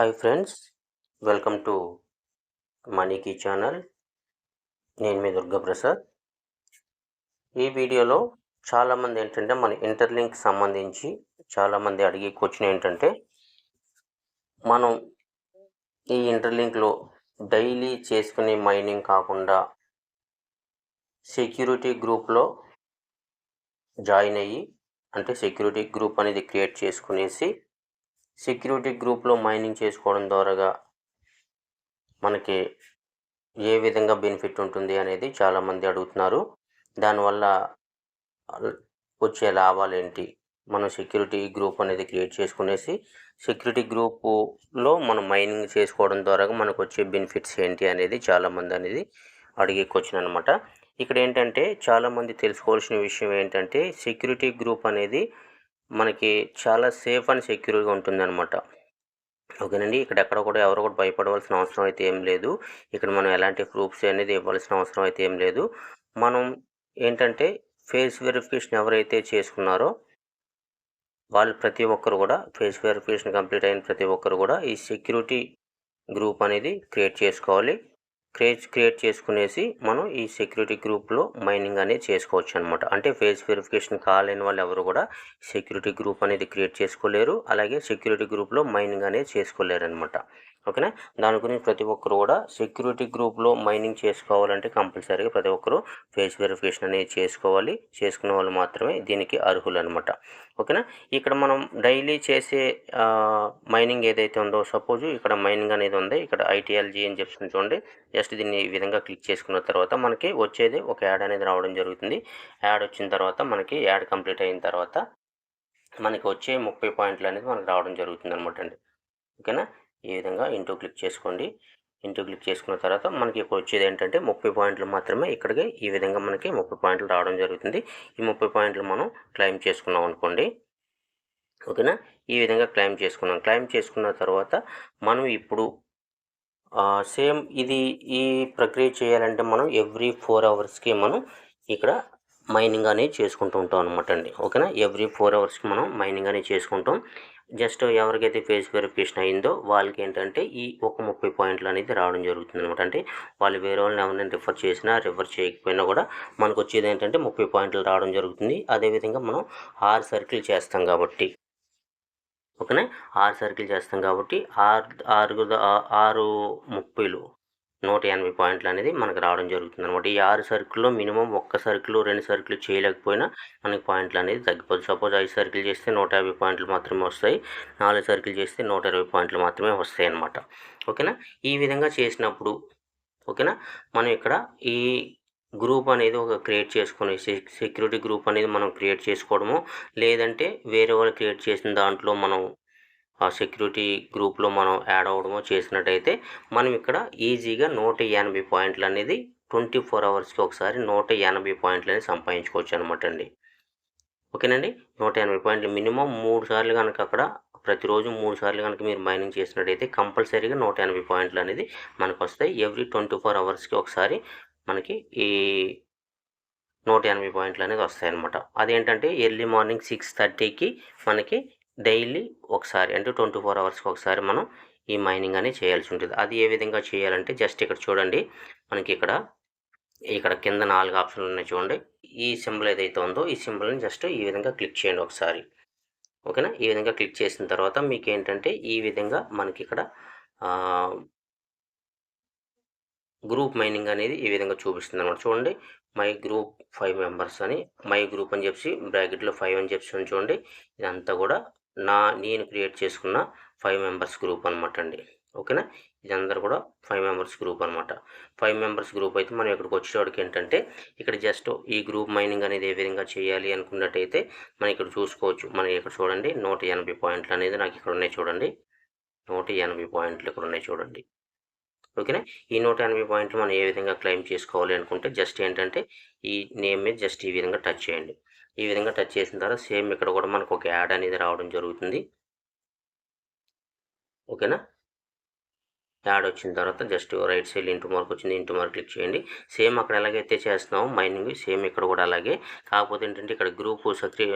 Hi friends welcome to మనీకి channel నేను మీ దుర్గాప్రసాద్ ఈ వీడియోలో చాలామంది ఏంటంటే మన ఇంటర్లింక్ సంబంధించి చాలామంది అడిగే క్వశ్చన్ ఏంటంటే మనం ఈ ఇంటర్లింక్లో డైలీ చేసుకునే మైనింగ్ కాకుండా సెక్యూరిటీ గ్రూప్లో జాయిన్ అయ్యి అంటే సెక్యూరిటీ గ్రూప్ అనేది క్రియేట్ చేసుకునేసి సెక్యూరిటీ గ్రూప్లో మైనింగ్ చేసుకోవడం ద్వారాగా మనకి ఏ విధంగా బెనిఫిట్ ఉంటుంది అనేది చాలామంది అడుగుతున్నారు. దానివల్ల వచ్చే లాభాలు ఏంటి? మనం సెక్యూరిటీ గ్రూప్ అనేది క్రియేట్ చేసుకునేసి సెక్యూరిటీ గ్రూపులో మనం మైనింగ్ చేసుకోవడం ద్వారా మనకు వచ్చే బెనిఫిట్స్ ఏంటి అనేది చాలామంది అనేది అడిగే క్వశ్చన్ అనమాట ఇక్కడ ఏంటంటే చాలామంది తెలుసుకోవాల్సిన విషయం ఏంటంటే సెక్యూరిటీ గ్రూప్ అనేది మనకి చాలా సేఫ్ అండ్ సెక్యూర్గా ఉంటుందన్నమాట. ఓకేనండి? ఇక్కడ ఎక్కడ కూడా ఎవరు కూడా భయపడవలసిన అవసరం అయితే ఏం లేదు. ఇక్కడ మనం ఎలాంటి ప్రూఫ్స్ అనేది ఇవ్వాల్సిన అవసరం అయితే ఏం లేదు. మనం ఏంటంటే ఫేస్ వెరిఫికేషన్ ఎవరైతే చేసుకున్నారో వాళ్ళు ప్రతి ఒక్కరు కూడా ఫేస్ వెరిఫికేషన్ కంప్లీట్ అయిన ప్రతి ఒక్కరు కూడా ఈ సెక్యూరిటీ గ్రూప్ అనేది క్రియేట్ చేసుకోవాలి. క్రేజ్ క్రియేట్ చేసుకునేసి మనం ఈ సెక్యూరిటీ గ్రూప్లో మైనింగ్ అనేది చేసుకోవచ్చు అనమాట అంటే ఫేస్ వెరిఫికేషన్ కాలేని వాళ్ళు ఎవరు కూడా సెక్యూరిటీ గ్రూప్ అనేది క్రియేట్ చేసుకోలేరు. అలాగే సెక్యూరిటీ గ్రూప్లో మైనింగ్ అనేది చేసుకోలేరు అనమాట ఓకేనా? దాని గురించి ప్రతి ఒక్కరు కూడా సెక్యూరిటీ గ్రూప్లో మైనింగ్ చేసుకోవాలంటే కంపల్సరీగా ప్రతి ఒక్కరు ఫేస్ వెరిఫికేషన్ అనేది చేసుకోవాలి. చేసుకున్న వాళ్ళు మాత్రమే దీనికి అర్హులు అనమాట ఓకేనా? ఇక్కడ మనం డైలీ చేసే మైనింగ్ ఏదైతే ఉందో సపోజ్ ఇక్కడ మైనింగ్ అనేది ఉంది. ఇక్కడ ఐటీఎల్జీ అని చెప్తుంది చూడండి. జస్ట్ దీన్ని ఈ విధంగా క్లిక్ చేసుకున్న తర్వాత మనకి వచ్చేది ఒక యాడ్ అనేది రావడం జరుగుతుంది. యాడ్ వచ్చిన తర్వాత మనకి యాడ్ కంప్లీట్ అయిన తర్వాత మనకి వచ్చే ముప్పై పాయింట్లు అనేది మనకు రావడం జరుగుతుంది అనమాట అండి. ఓకేనా? ఈ విధంగా ఇంటూ క్లిక్ చేసుకోండి. ఇంటూ క్లిక్ చేసుకున్న తర్వాత మనకి ఇక్కడ వచ్చేది ఏంటంటే ముప్పై పాయింట్లు మాత్రమే ఇక్కడికి ఈ విధంగా మనకి ముప్పై పాయింట్లు రావడం జరుగుతుంది. ఈ ముప్పై పాయింట్లు మనం క్లైమ్ చేసుకున్నాం అనుకోండి. ఓకేనా? ఈ విధంగా క్లైమ్ చేసుకున్నాం. క్లైమ్ చేసుకున్న తర్వాత మనం ఇప్పుడు సేమ్ ఇది ఈ ప్రక్రియ చేయాలంటే మనం ఎవ్రీ ఫోర్ అవర్స్కి మనం ఇక్కడ మైనింగ్ అనేది చేసుకుంటూ ఉంటాం అనమాట అండి. ఓకేనా? ఎవ్రీ ఫోర్ అవర్స్కి మనం మైనింగ్ అనేది చేసుకుంటాం. జస్ట్ ఎవరికైతే ఫేస్ వెరిఫికేషన్ అయిందో వాళ్ళకి ఏంటంటే ఈ ఒక ముప్పై పాయింట్లు అనేది రావడం జరుగుతుంది అనమాట అంటే వాళ్ళు వేరే వాళ్ళని ఎవరైనా రిఫర్ చేసినా రిఫర్ చేయకపోయినా కూడా మనకు వచ్చేది ఏంటంటే ముప్పై పాయింట్లు రావడం జరుగుతుంది. అదేవిధంగా మనం ఆరు సర్కిల్ చేస్తాం కాబట్టి. ఓకేనా? ఆరు సర్కిల్ చేస్తాం కాబట్టి ఆరు ఆరు ఆరు ముప్పైలు నూట ఎనభై పాయింట్లు అనేది మనకు రావడం జరుగుతుంది అనమాట ఈ ఆరు సర్కిల్లో మినిమం ఒక్క సర్కిల్ రెండు సర్కిల్ చేయలేకపోయినా మనకి పాయింట్లు అనేది తగ్గిపోతుంది. సపోజ్ ఐదు సర్కిల్ చేస్తే నూట యాభై పాయింట్లు మాత్రమే వస్తాయి. నాలుగు సర్కిల్ చేస్తే నూట ఇరవై పాయింట్లు మాత్రమే వస్తాయి అన్నమాట ఓకేనా? ఈ విధంగా చేసినప్పుడు ఓకేనా? మనం ఇక్కడ ఈ గ్రూప్ అనేది ఒక క్రియేట్ చేసుకుని సెక్యూరిటీ గ్రూప్ అనేది మనం క్రియేట్ చేసుకోవడము లేదంటే వేరే వాళ్ళు క్రియేట్ చేసిన దాంట్లో మనం సెక్యూరిటీ గ్రూప్లో మనం యాడ్ అవ్వడమో చేసినట్టయితే మనం ఇక్కడ ఈజీగా నూట ఎనభై పాయింట్లు అనేది ట్వంటీ ఫోర్ అవర్స్కి ఒకసారి నూట ఎనభై పాయింట్లు అనేది సంపాదించుకోవచ్చు అనమాట అండి. ఓకేనండి? నూట ఎనభై పాయింట్లు మినిమం మూడు సార్లు కనుక అక్కడ ప్రతిరోజు మూడు సార్లు కనుక మీరు మైనింగ్ చేసినట్టయితే కంపల్సరీగా నూట ఎనభై పాయింట్లు అనేది మనకు వస్తాయి. ఎవ్రీ ట్వంటీ ఫోర్ అవర్స్కి ఒకసారి మనకి ఈ నూట ఎనభై పాయింట్లు అనేది వస్తాయి అనమాట అదేంటంటే ఎర్లీ మార్నింగ్ సిక్స్ థర్టీకి మనకి డైలీ ఒకసారి అంటే ట్వంటీ ఫోర్ అవర్స్కి ఒకసారి మనం ఈ మైనింగ్ అనేది చేయాల్సి ఉంటుంది. అది ఏ విధంగా చేయాలంటే జస్ట్ ఇక్కడ చూడండి. మనకి ఇక్కడ ఇక్కడ కింద నాలుగు ఆప్షన్లు ఉన్నాయి చూడండి. ఈ సింబల్ ఏదైతే ఉందో ఈ సింబల్ని జస్ట్ ఈ విధంగా క్లిక్ చేయండి ఒకసారి. ఓకేనా? ఈ విధంగా క్లిక్ చేసిన తర్వాత మీకు ఏంటంటే ఈ విధంగా మనకి ఇక్కడ గ్రూప్ మైనింగ్ అనేది ఈ విధంగా చూపిస్తుంది అనమాట చూడండి. మై గ్రూప్ ఫైవ్ మెంబర్స్ అని మై గ్రూప్ అని చెప్పి బ్రాకెట్లో ఫైవ్ అని చెప్పి చూడండి. ఇదంతా కూడా నా నేను క్రియేట్ చేసుకున్న ఫైవ్ మెంబర్స్ గ్రూప్ అనమాట అండి. ఓకేనా? ఇదందరూ కూడా ఫైవ్ మెంబర్స్ గ్రూప్ అనమాట ఫైవ్ మెంబర్స్ గ్రూప్ అయితే మనం ఇక్కడికి వచ్చేవాడికి ఏంటంటే ఇక్కడ జస్ట్ ఈ గ్రూప్ మైనింగ్ అనేది ఏ విధంగా చేయాలి అనుకున్నట్టయితే మనం ఇక్కడ చూసుకోవచ్చు. మనం ఇక్కడ చూడండి నూట ఎనభై పాయింట్లు అనేది నాకు ఇక్కడ ఉన్నాయి చూడండి. నూట ఎనభై పాయింట్లు ఇక్కడ ఉన్నాయి చూడండి. ఓకేనా? ఈ నూట ఎనభై పాయింట్లు మనం ఏ విధంగా క్లెయిమ్ చేసుకోవాలి అనుకుంటే జస్ట్ ఏంటంటే ఈ నేమ్ మీద జస్ట్ ఈ విధంగా టచ్ చేయండి. ఈ విధంగా టచ్ చేసిన తర్వాత సేమ్ ఇక్కడ కూడా మనకు ఒక యాడ్ అనేది రావడం జరుగుతుంది. ఓకేనా? యాడ్ వచ్చిన తర్వాత just right side into mark వచ్చింది ఇంటూ మార్క్ క్లిక్ చేయండి. సేమ్ అక్కడ ఎలాగైతే చేస్తున్నామో మైనింగ్ సేమ్ ఇక్కడ కూడా అలాగే. కాకపోతే ఏంటంటే ఇక్కడ గ్రూప్ సెక్రీ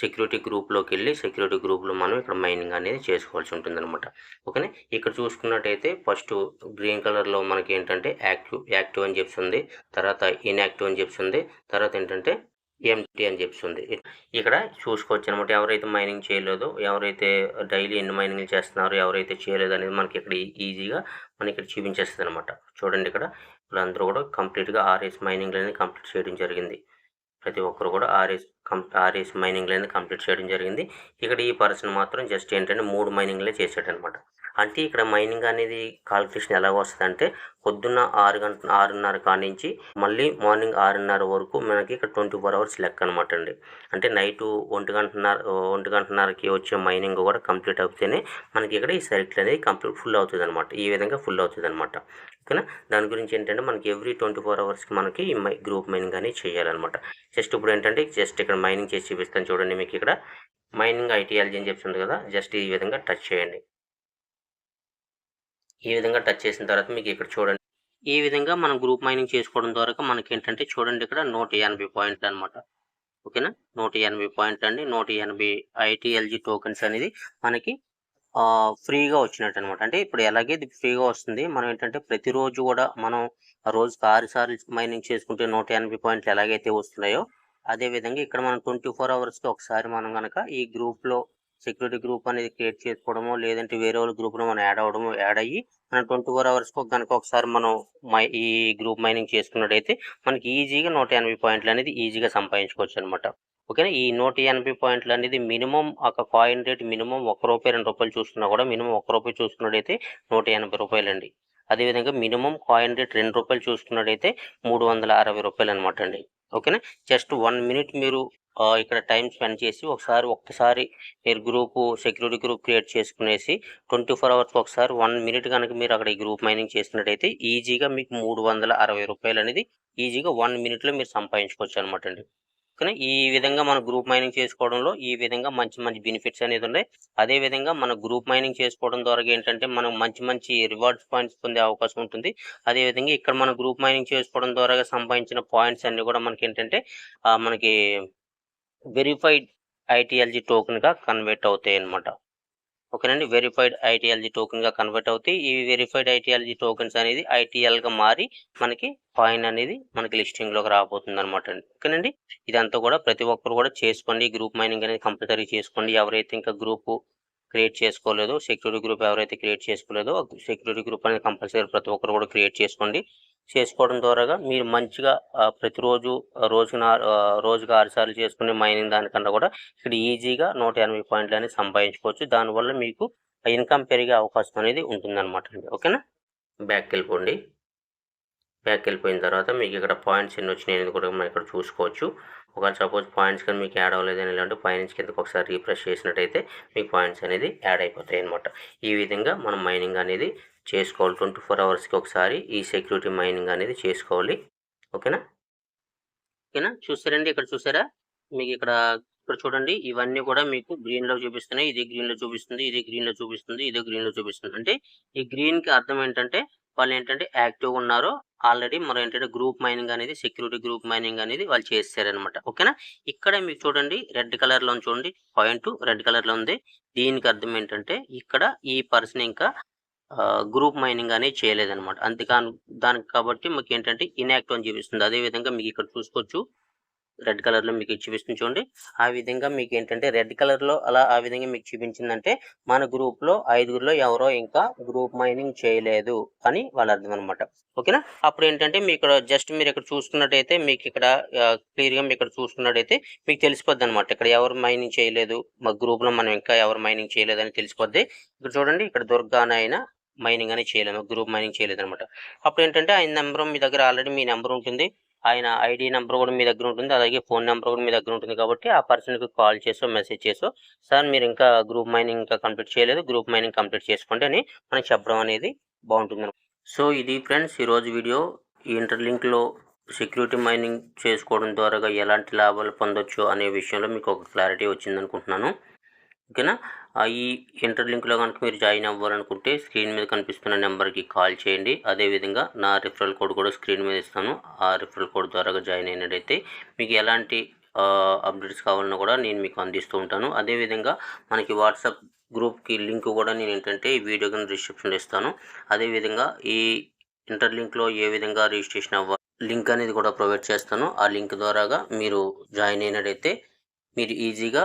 సెక్యూరిటీ గ్రూప్లోకి వెళ్ళి సెక్యూరిటీ గ్రూప్లో మనం ఇక్కడ మైనింగ్ అనేది చేసుకోవాల్సి ఉంటుంది అనమాట ఓకేనా? ఇక్కడ చూసుకున్నట్టయితే ఫస్ట్ గ్రీన్ కలర్లో మనకి ఏంటంటే యాక్టివ్ యాక్టివ్ అని చెప్తుంది తర్వాత ఇన్యాక్టివ్ అని చెప్తుంది తర్వాత ఏంటంటే ఎంటీ అని చెప్తుంది ఇక్కడ చూసుకోవచ్చు అనమాట ఎవరైతే మైనింగ్ చేయలేదో ఎవరైతే డైలీ ఎన్ని మైనింగ్ చేస్తున్నారో ఎవరైతే చేయలేదు అనేది మనకి ఇక్కడ ఈజీగా మనకి ఇక్కడ చూపించేస్తుంది అనమాట చూడండి ఇక్కడ. వీళ్ళందరూ కూడా కంప్లీట్గా ఆర్ఎస్ మైనింగ్ అనేది కంప్లీట్ చేయడం జరిగింది. ప్రతి ఒక్కరు కూడా ఆర్ఎస్ కం ఆర్ఎస్ మైనింగ్ అనేది కంప్లీట్ చేయడం జరిగింది. ఇక్కడ ఈ పర్సన్ మాత్రం జస్ట్ ఏంటంటే మూడు మైనింగ్లే చేసాడు అంటే ఇక్కడ మైనింగ్ అనేది కాల్కులేషన్ ఎలా వస్తుంది అంటే పొద్దున్న ఆరు గంట ఆరున్నర కాడి నుంచి మళ్ళీ మార్నింగ్ ఆరున్నర వరకు మనకి ఇక్కడ ట్వంటీ ఫోర్ అవర్స్ లెక్క అనమాట అండి. అంటే నైట్ ఒంటి గంటన్నర ఒంటి గంటన్నరకి వచ్చే మైనింగ్ కూడా కంప్లీట్ అవుతేనే మనకి ఇక్కడ ఈ సైకిల్ అనేది కంప్లీట్ ఫుల్ అవుతుంది అనమాట ఈ విధంగా ఫుల్ అవుతుంది అనమాట ఓకేనా దాని గురించి ఏంటంటే మనకి ఎవ్రీ ట్వంటీ ఫోర్ అవర్స్కి మనకి ఈ మై గ్రూప్ మైనింగ్ అనేది చేయాలన్నమాట. జస్ట్ ఇప్పుడు ఏంటంటే జస్ట్ ఇక్కడ మైనింగ్ చేసి చూపిస్తాను చూడండి మీకు ఇక్కడ. మైనింగ్ ఐటీఎల్జీ అని చెప్తుంది కదా జస్ట్ ఈ విధంగా టచ్ చేయండి. ఈ విధంగా టచ్ చేసిన తర్వాత మీకు ఇక్కడ చూడండి. ఈ విధంగా మనం గ్రూప్ మైనింగ్ చేసుకోవడం ద్వారా మనకి ఏంటంటే చూడండి ఇక్కడ నూట ఎనభై పాయింట్లు అనమాట ఓకేనా నూట ఎనభై పాయింట్ అండి. నూట ఎనభై ఐటీఎల్జీ టోకెన్స్ అనేది మనకి ఫ్రీగా వచ్చినట్టు అనమాట అంటే ఇప్పుడు ఎలాగే ఇది ఫ్రీగా వస్తుంది మనం ఏంటంటే ప్రతిరోజు కూడా మనం రోజుకి ఆరు సార్లు మైనింగ్ చేసుకుంటే నూట ఎనభై పాయింట్లు ఎలాగైతే వస్తున్నాయో అదే విధంగా ఇక్కడ మనం ట్వంటీ ఫోర్ అవర్స్కి ఒకసారి మనం కనుక ఈ గ్రూప్లో సెక్యూరిటీ గ్రూప్ అనేది క్రియేట్ చేసుకోవడము లేదంటే వేరే వాళ్ళ గ్రూప్లో మనం యాడ్ అవ్వడము యాడ్ అయ్యి మనం ట్వంటీ ఫోర్ అవర్స్కి కనుక ఒకసారి మనం మై ఈ గ్రూప్ మైనింగ్ చేసుకున్నట్టయితే మనకి ఈజీగా నూట ఎనభై పాయింట్లు అనేది ఈజీగా సంపాదించుకోవచ్చు అనమాట ఓకేనా ఈ నూట ఎనభై పాయింట్లు అనేది మినిమం ఒక కాయిన్ రేట్ మినిమం ఒక రూపాయి రెండు రూపాయలు చూసుకున్నా కూడా మినిమం ఒక రూపాయి చూసుకున్నట్టయితే నూట ఎనభై రూపాయలు అండి అదేవిధంగా మినిమం కాయిన్ రేట్ రెండు రూపాయలు చూసుకున్నట్టయితే మూడు వందల అరవై రూపాయలు అనమాట అండి ఓకేనా జస్ట్ వన్ మినిట్ మీరు ఇక్కడ టైం స్పెండ్ చేసి ఒకసారి ఒక్కసారి మీరు గ్రూపు సెక్యూరిటీ గ్రూప్ క్రియేట్ చేసుకునేసి ట్వంటీ ఫోర్ అవర్స్ ఒకసారి వన్ మినిట్ కనుక మీరు అక్కడ ఈ గ్రూప్ మైనింగ్ చేసినట్టయితే ఈజీగా మీకు మూడు వందల అరవై రూపాయలు అనేది ఈజీగా వన్ మినిట్లో మీరు సంపాదించుకోవచ్చు అనమాట అండి. కానీ ఈ విధంగా మన గ్రూప్ మైనింగ్ చేసుకోవడంలో ఈ విధంగా మంచి మంచి బెనిఫిట్స్ అనేది ఉన్నాయి. అదే విధంగా మన గ్రూప్ మైనింగ్ చేసుకోవడం ద్వారా ఏంటంటే మనం మంచి మంచి రివార్డ్స్ పాయింట్స్ పొందే అవకాశం ఉంటుంది. అదే విధంగా ఇక్కడ మన గ్రూప్ మైనింగ్ చేసుకోవడం ద్వారా సంపాదించిన పాయింట్స్ అన్ని కూడా మనకి ఏంటంటే మనకి వెరిఫైడ్ ఐటీఎల్జీ టోకెన్గా కన్వర్ట్ అవుతాయి అనమాట ఓకేనండి? వెరిఫైడ్ ఐటీఎల్జీ టోకెన్గా కన్వర్ట్ అవుతాయి. ఈ వెరిఫైడ్ ఐటీఎల్జీ టోకెన్స్ అనేది ఐటీఎల్గా మారి మనకి కాయిన్ అనేది మనకి లిస్టింగ్లోకి రాబోతుంది అనమాట ఓకేనండి? ఇదంతా కూడా ప్రతి ఒక్కరు కూడా చేసుకోండి. గ్రూప్ మైనింగ్ అనేది కంపల్సరీ చేసుకోండి. ఎవరైతే ఇంకా గ్రూప్ క్రియేట్ చేసుకోలేదో సెక్యూరిటీ గ్రూప్ ఎవరైతే క్రియేట్ చేసుకోలేదో సెక్యూరిటీ గ్రూప్ అనేది కంపల్సరీ ప్రతి ఒక్కరు కూడా క్రియేట్ చేసుకోండి. చేసుకోవడం ద్వారా మీరు మంచిగా ప్రతిరోజు రోజున రోజుకు ఆరుసార్లు చేసుకునే మైనింగ్ దానికన్నా కూడా ఇక్కడ ఈజీగా నూట ఎనభై పాయింట్లు అనేది సంపాదించుకోవచ్చు. దానివల్ల మీకు ఇన్కమ్ పెరిగే అవకాశం అనేది ఉంటుందన్నమాట అండి. ఓకేనా? బ్యాక్ వెళ్ళిపోండి. బ్యాక్ వెళ్ళిపోయిన తర్వాత మీకు ఇక్కడ పాయింట్స్ ఎన్ని వచ్చినాయి అనేది కూడా మనం ఇక్కడ చూసుకోవచ్చు. ఒకవేళ సపోజ్ పాయింట్స్ కానీ మీకు యాడ్ అవ్వలేదని ఇలాంటి పాయింట్స్ కిందకి ఒకసారి రీఫ్రెష్ చేసినట్టయితే మీకు పాయింట్స్ అనేది యాడ్ అయిపోతాయి అనమాట ఈ విధంగా మనం మైనింగ్ అనేది చేసుకోవాలి. ట్వంటీ ఫోర్ అవర్స్కి ఒకసారి ఈ సెక్యూరిటీ మైనింగ్ అనేది చేసుకోవాలి. ఓకేనా ఓకేనా చూసారండి ఇక్కడ చూసారా? మీకు ఇక్కడ ఇక్కడ చూడండి. ఇవన్నీ కూడా మీకు గ్రీన్లో చూపిస్తున్నాయి. ఇది గ్రీన్లో చూపిస్తుంది. ఇది గ్రీన్లో చూపిస్తుంది. ఇది గ్రీన్లో చూపిస్తుంది. అంటే ఈ గ్రీన్కి అర్థం ఏంటంటే వాళ్ళు ఏంటంటే యాక్టివ్ ఉన్నారు ఆల్రెడీ మనం ఏంటంటే గ్రూప్ మైనింగ్ అనేది సెక్యూరిటీ గ్రూప్ మైనింగ్ అనేది వాళ్ళు చేస్తారనమాట ఓకేనా? ఇక్కడ మీకు చూడండి రెడ్ కలర్లో చూడండి పాయింట్ రెడ్ కలర్లో ఉంది. దీనికి అర్థం ఏంటంటే ఇక్కడ ఈ పర్సన్ ఇంకా గ్రూప్ మైనింగ్ అనేది చేయలేదన్నమాట. అంతేకాని దానికి కాబట్టి మీకు ఏంటంటే ఇన్యాక్టివ్ అని చూపిస్తుంది. అదేవిధంగా మీకు ఇక్కడ చూసుకోవచ్చు. రెడ్ కలర్లో మీకు చూపిస్తుంది చూడండి. ఆ విధంగా మీకు ఏంటంటే రెడ్ కలర్లో అలా ఆ విధంగా మీకు చూపించిందంటే మన గ్రూప్లో ఐదుగురిలో ఎవరో ఇంకా గ్రూప్ మైనింగ్ చేయలేదు అని వాళ్ళ అర్థం అనమాట ఓకేనా? అప్పుడు ఏంటంటే మీ ఇక్కడ జస్ట్ మీరు ఇక్కడ చూసుకున్నట్టయితే మీకు ఇక్కడ క్లియర్గా మీరు ఇక్కడ చూసుకున్నట్టయితే మీకు తెలిసిపోద్ది అనమాట ఇక్కడ ఎవరు మైనింగ్ చేయలేదు మా గ్రూప్లో మనం ఇంకా ఎవరు మైనింగ్ చేయలేదు అని తెలిసిపోద్ది. ఇక్కడ చూడండి ఇక్కడ దుర్గా మైనింగ్ అనేది చేయలేము గ్రూప్ మైనింగ్ చేయలేదు అనమాట అప్పుడు ఏంటంటే ఆయన నెంబర్ మీ దగ్గర ఆల్రెడీ మీ నెంబర్ ఉంటుంది. ఆయన ఐడి నెంబర్ కూడా మీ దగ్గర ఉంటుంది. అలాగే ఫోన్ నెంబర్ కూడా మీ దగ్గర ఉంటుంది కాబట్టి ఆ పర్సన్కి కాల్ చేసో మెసేజ్ చేసో సార్ మీరు ఇంకా గ్రూప్ మైనింగ్ ఇంకా కంప్లీట్ చేయలేదు. గ్రూప్ మైనింగ్ కంప్లీట్ చేసుకోండి అని మనం చెప్పడం అనేది బాగుంటుంది సో ఇది ఫ్రెండ్స్ ఈరోజు వీడియో. ఈ ఇంటర్లింక్లో సెక్యూరిటీ మైనింగ్ చేసుకోవడం ద్వారా ఎలాంటి లాభాలు పొందొచ్చు అనే విషయంలో మీకు ఒక క్లారిటీ వచ్చింది అనుకుంటున్నాను ఓకేనా? ఈ ఇంటర్ లింక్లో కనుక మీరు జాయిన్ అవ్వాలనుకుంటే స్క్రీన్ మీద కనిపిస్తున్న నెంబర్కి కాల్ చేయండి. అదేవిధంగా నా రిఫరల్ కోడ్ కూడా స్క్రీన్ మీద ఇస్తాను. ఆ రిఫరల్ కోడ్ ద్వారా జాయిన్ అయినట్టయితే మీకు ఎలాంటి అప్డేట్స్ కావాలన్నా కూడా నేను మీకు అందిస్తూ ఉంటాను. అదేవిధంగా మనకి వాట్సాప్ గ్రూప్కి లింక్ కూడా నేను ఏంటంటే ఈ వీడియో కింద డిస్క్రిప్షన్లో ఇస్తాను. అదేవిధంగా ఈ ఇంటర్ లింక్లో ఏ విధంగా రిజిస్ట్రేషన్ అవ్వాలి లింక్ అనేది కూడా ప్రొవైడ్ చేస్తాను. ఆ లింక్ ద్వారాగా మీరు జాయిన్ అయినట్టయితే మీరు ఈజీగా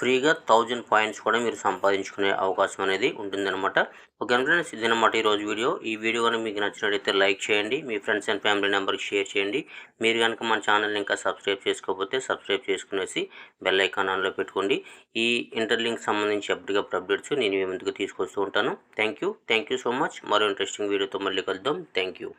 ఫ్రీగా థౌజండ్ పాయింట్స్ కూడా మీరు సంపాదించుకునే అవకాశం అనేది ఉంటుందన్నమాట. ఓకే ఫ్రెండ్స్ ఇదన్నమాట ఈరోజు వీడియో. ఈ వీడియో కనుక మీకు నచ్చినట్లయితే లైక్ చేయండి మీ ఫ్రెండ్స్ అండ్ ఫ్యామిలీ నెంబర్కి షేర్ చేయండి. మీరు కనుక మన ఛానల్ని ఇంకా సబ్స్క్రైబ్ చేసుకోకపోతే సబ్స్క్రైబ్ చేసుకునేసి బెల్ ఐకాన్ ఆన్లో పెట్టుకోండి. ఈ ఇంటర్లింక్ సంబంధించి ఎప్పటికప్పుడు అప్డేట్స్ నేను మీ ముందుకు తీసుకొస్తూ ఉంటాను. Thank you. Thank you so much. మరో ఇంట్రెస్టింగ్ వీడియోతో మళ్ళీ కలుద్దాం. Thank you.